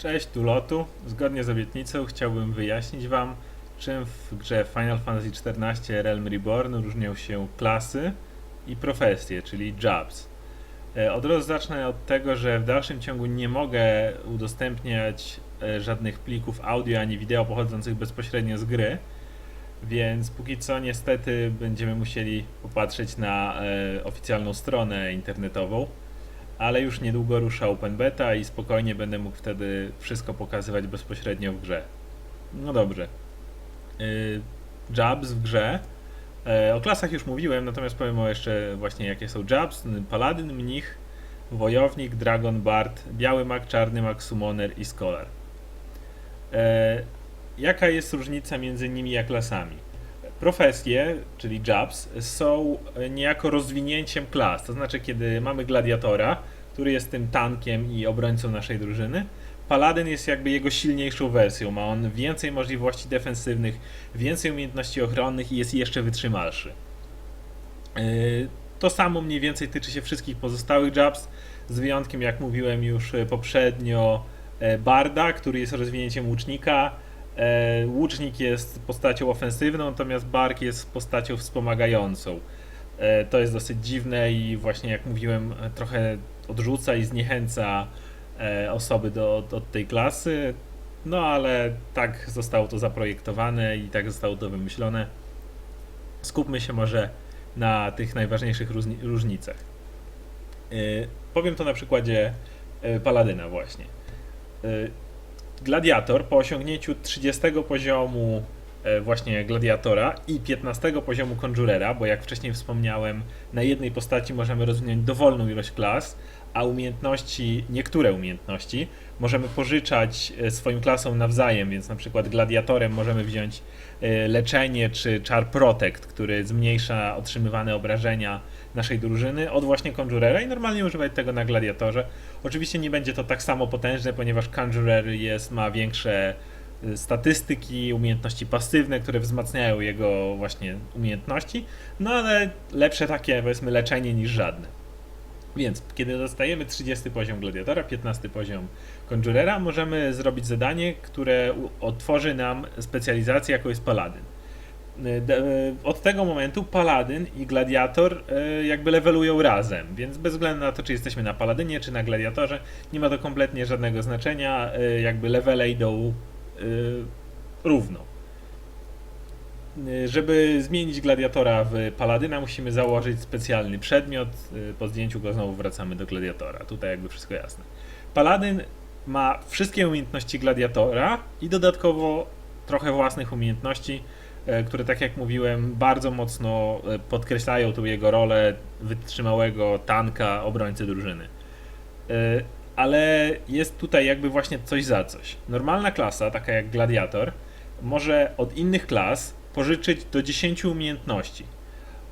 Cześć, tu Lotu. Zgodnie z obietnicą chciałbym wyjaśnić Wam, czym w grze Final Fantasy XIV Realm Reborn różnią się klasy i profesje, czyli jobs. E, Od razu zacznę od tego, że w dalszym ciągu nie mogę udostępniać e, żadnych plików audio ani wideo pochodzących bezpośrednio z gry, więc póki co niestety będziemy musieli popatrzeć na e, oficjalną stronę internetową ale już niedługo rusza Open Beta i spokojnie będę mógł wtedy wszystko pokazywać bezpośrednio w grze. No dobrze. Yy, jobs w grze. E, o klasach już mówiłem, natomiast powiem o jeszcze właśnie jakie są jobs. Paladyn, mnich, wojownik, dragon, bard, biały mag, czarny mag, summoner i scholar. E, jaka jest różnica między nimi a klasami? Profesje, czyli jobs, są niejako rozwinięciem klas. To znaczy, kiedy mamy gladiatora, który jest tym tankiem i obrońcą naszej drużyny, paladyn jest jakby jego silniejszą wersją. Ma on więcej możliwości defensywnych, więcej umiejętności ochronnych i jest jeszcze wytrzymalszy. Yy, To samo mniej więcej tyczy się wszystkich pozostałych jobs, z wyjątkiem, jak mówiłem już poprzednio, e, Barda, który jest rozwinięciem łucznika. E, Łucznik jest postacią ofensywną, natomiast Bark jest postacią wspomagającą. E, To jest dosyć dziwne i właśnie jak mówiłem, trochę odrzuca i zniechęca e, osoby do, tej klasy. No ale tak zostało to zaprojektowane i tak zostało to wymyślone. Skupmy się może na tych najważniejszych różni- różnicach. Powiem to na przykładzie Paladyna właśnie. Gladiator po osiągnięciu 30 poziomu właśnie Gladiatora i 15 poziomu Conjurera, bo jak wcześniej wspomniałem, na jednej postaci możemy rozwinąć dowolną ilość klas, a umiejętności, niektóre umiejętności możemy pożyczać e, swoim klasom nawzajem, więc na przykład Gladiatorem możemy wziąć e, leczenie czy czar Protect, który zmniejsza otrzymywane obrażenia naszej drużyny od właśnie Conjurera i normalnie używać tego na Gladiatorze. Oczywiście nie będzie to tak samo potężne, ponieważ Conjurer jest, ma większe statystyki, umiejętności pasywne, które wzmacniają jego właśnie umiejętności, no ale lepsze takie powiedzmy leczenie niż żadne. Więc kiedy dostajemy 30 poziom Gladiatora, 15 poziom Conjurera, możemy zrobić zadanie, które otworzy nam specjalizację, jaką jest Paladyn. Y, y, Od tego momentu Paladyn i Gladiator y, jakby levelują razem, więc bez względu na to, czy jesteśmy na Paladynie, czy na Gladiatorze, nie ma to kompletnie żadnego znaczenia, y, jakby levele idą y, równo. Y, Żeby zmienić Gladiatora w Paladyna, musimy założyć specjalny przedmiot. y, Po zdjęciu go znowu wracamy do Gladiatora. Tutaj jakby wszystko jasne. Paladyn ma wszystkie umiejętności Gladiatora i dodatkowo trochę własnych umiejętności, które tak jak mówiłem, bardzo mocno podkreślają tu jego rolę wytrzymałego tanka, obrońcy drużyny. Ale jest tutaj jakby właśnie coś za coś. Normalna klasa, taka jak Gladiator, może od innych klas pożyczyć do 10 umiejętności.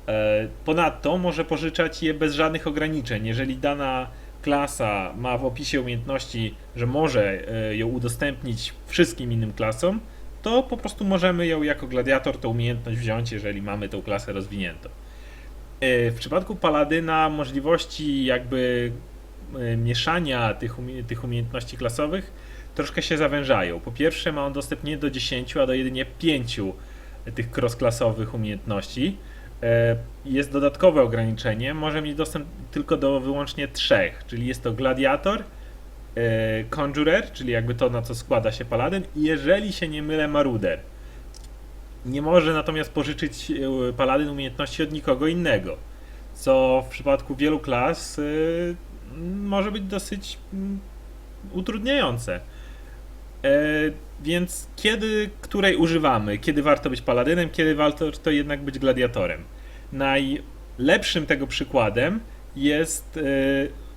E, Ponadto może pożyczać je bez żadnych ograniczeń. Jeżeli dana klasa ma w opisie umiejętności, że może e, ją udostępnić wszystkim innym klasom, to po prostu możemy ją jako gladiator tą umiejętność wziąć, jeżeli mamy tą klasę rozwiniętą. E, W przypadku Paladyna możliwości jakby mieszania tych, umie- tych umiejętności klasowych troszkę się zawężają. Po pierwsze ma on dostęp nie do 10, a do jedynie 5 tych crossklasowych umiejętności. E, Jest dodatkowe ograniczenie, może mieć dostęp tylko do wyłącznie trzech, czyli jest to Gladiator, e, Conjurer, czyli jakby to na co składa się Paladyn i jeżeli się nie mylę Maruder. Nie może natomiast pożyczyć e, Paladyn umiejętności od nikogo innego, co w przypadku wielu klas e, może być dosyć mm, utrudniające. E, więc kiedy której używamy? Kiedy warto być paladynem, kiedy warto to jednak być gladiatorem? Najlepszym tego przykładem jest e,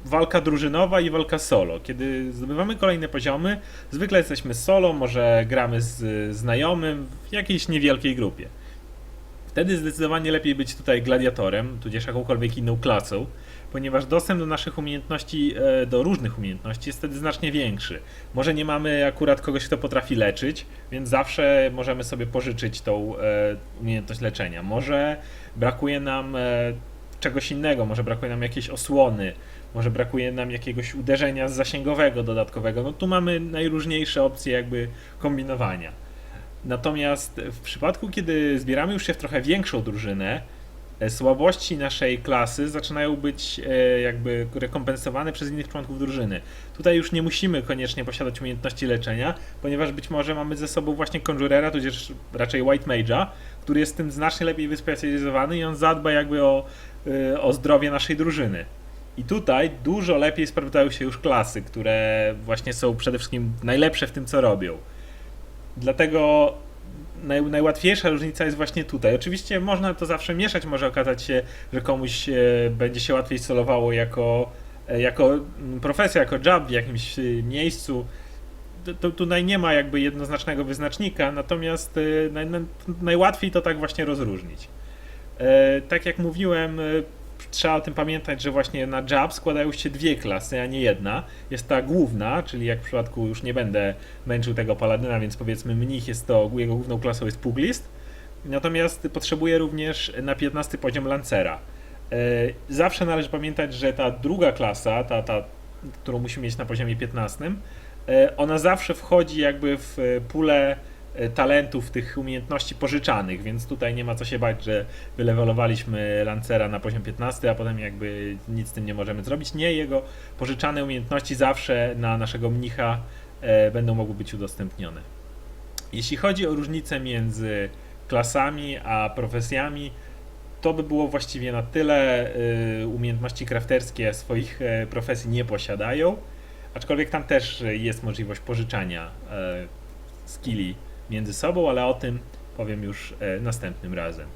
walka drużynowa i walka solo. Kiedy zdobywamy kolejne poziomy, zwykle jesteśmy solo, może gramy z znajomym w jakiejś niewielkiej grupie. Wtedy zdecydowanie lepiej być tutaj gladiatorem, tudzież jakąkolwiek inną klasą, ponieważ dostęp do naszych umiejętności, e, do różnych umiejętności jest wtedy znacznie większy. Może nie mamy akurat kogoś, kto potrafi leczyć, więc zawsze możemy sobie pożyczyć tą e, umiejętność leczenia. Może brakuje nam e, czegoś innego, może brakuje nam jakiejś osłony, może brakuje nam jakiegoś uderzenia zasięgowego dodatkowego. No tu mamy najróżniejsze opcje jakby kombinowania. Natomiast w przypadku, kiedy zbieramy już się w trochę większą drużynę, słabości naszej klasy zaczynają być e, jakby rekompensowane przez innych członków drużyny. Tutaj już nie musimy koniecznie posiadać umiejętności leczenia, ponieważ być może mamy ze sobą właśnie Conjurera, tudzież raczej White Mage'a, który jest tym znacznie lepiej wyspecjalizowany i on zadba jakby o, e, o zdrowie naszej drużyny. I tutaj dużo lepiej sprawdzają się już klasy, które właśnie są przede wszystkim najlepsze w tym, co robią. Dlatego naj, najłatwiejsza różnica jest właśnie tutaj. Oczywiście można to zawsze mieszać, może okazać się, że komuś e, będzie się łatwiej solowało jako, e, jako mm, profesja, jako job w jakimś e, miejscu. To, tutaj nie ma jakby jednoznacznego wyznacznika, natomiast naj, naj, najłatwiej to tak właśnie rozróżnić. Tak jak mówiłem, trzeba o tym pamiętać, że właśnie na job składają się dwie klasy, a nie jedna. Jest ta główna, czyli jak w przypadku już nie będę męczył tego paladyna, więc powiedzmy mnich jest to, jego główną klasą jest puglist. Natomiast potrzebuje również na 15 poziom lancera. E, Zawsze należy pamiętać, że ta druga klasa, ta, ta którą musimy mieć na poziomie 15, e, ona zawsze wchodzi jakby w pulę talentów, tych umiejętności pożyczanych, więc tutaj nie ma co się bać, że wylewelowaliśmy Lancera na poziom 15, a potem jakby nic z tym nie możemy zrobić. Nie, jego pożyczane umiejętności zawsze na naszego mnicha e, będą mogły być udostępnione. Jeśli chodzi o różnicę między klasami a profesjami, to by było właściwie na tyle. Y, Umiejętności crafterskie swoich e, profesji nie posiadają, aczkolwiek tam też jest możliwość pożyczania e, skilli między sobą, ale o tym powiem już e, następnym razem.